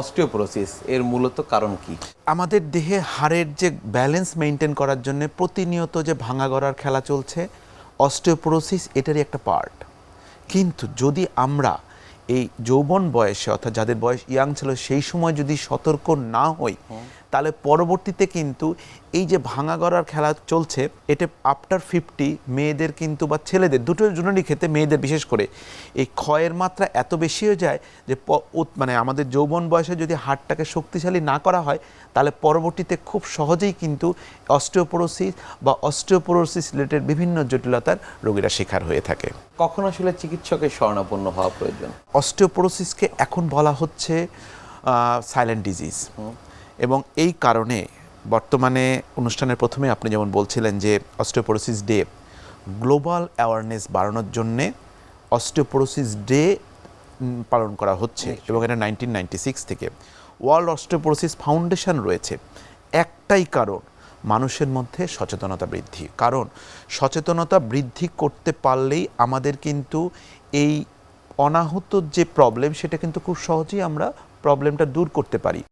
Osteoporosis এর মূলত কারণ কি? আমাদের দেহে হাড়ের যে ব্যালেন্স মেনটেন করার জন্য প্রতিনিয়ত যে ভাঙা গড়ার খেলা চলছে অস্টিওপোরোসিস এটারই একটা পার্ট কিন্তু যদি আমরা এই যৌবন বয়সে অর্থাৎ যাদের বয়স ইয়াং ছিল সেই সময় যদি সতর্ক না হই তাহলে পরবর্তীতে কিন্তু এই যে ভাঙা গড়ার খেলা চলছে এটা আফটার ফিফটি মেয়েদের কিন্তু বা ছেলেদের দুটোর জন্যই ক্ষেত্রে মেয়েদের বিশেষ করে এই ক্ষয়ের মাত্রা এত বেশি হয়ে যায় যে মানে আমাদের যৌবন বয়সে যদি হাড়টাকে শক্তিশালী না করা হয় তাহলে পরবর্তীতে খুব সহজেই কিন্তু অস্টিওপোরোসিস বা অস্টিওপোরোসিস রিলেটেড বিভিন্ন জটিলতার রোগীরা শিকার হয়ে থাকে। কখন আসলে চিকিৎসকের শরণাপন্ন হওয়া প্রয়োজন? অস্টিওপোরোসিসকে এখন বলা হচ্ছে সাইলেন্ট ডিজিজ এবং এই কারণে বর্তমানে অনুষ্ঠানের প্রথমে আপনি যেমন বলছিলেন যে অস্টিওপোরোসিস ডে গ্লোবাল অ্যাওয়ারনেস বাড়ানোর জন্যে অস্টিওপোরোসিস ডে পালন করা হচ্ছে এবং এটা নাইনটিন নাইনটি সিক্স থেকে। ওয়ার্ল্ড অস্টিওপোরোসিস ফাউন্ডেশন রয়েছে। একটাই কারণ মানুষের মধ্যে সচেতনতা বৃদ্ধি। কারণ সচেতনতা বৃদ্ধি করতে পারলেই আমাদের কিন্তু এই অনাহত যে প্রবলেম সেটা কিন্তু খুব সহজেই আমরা প্রবলেমটা দূর করতে পারি।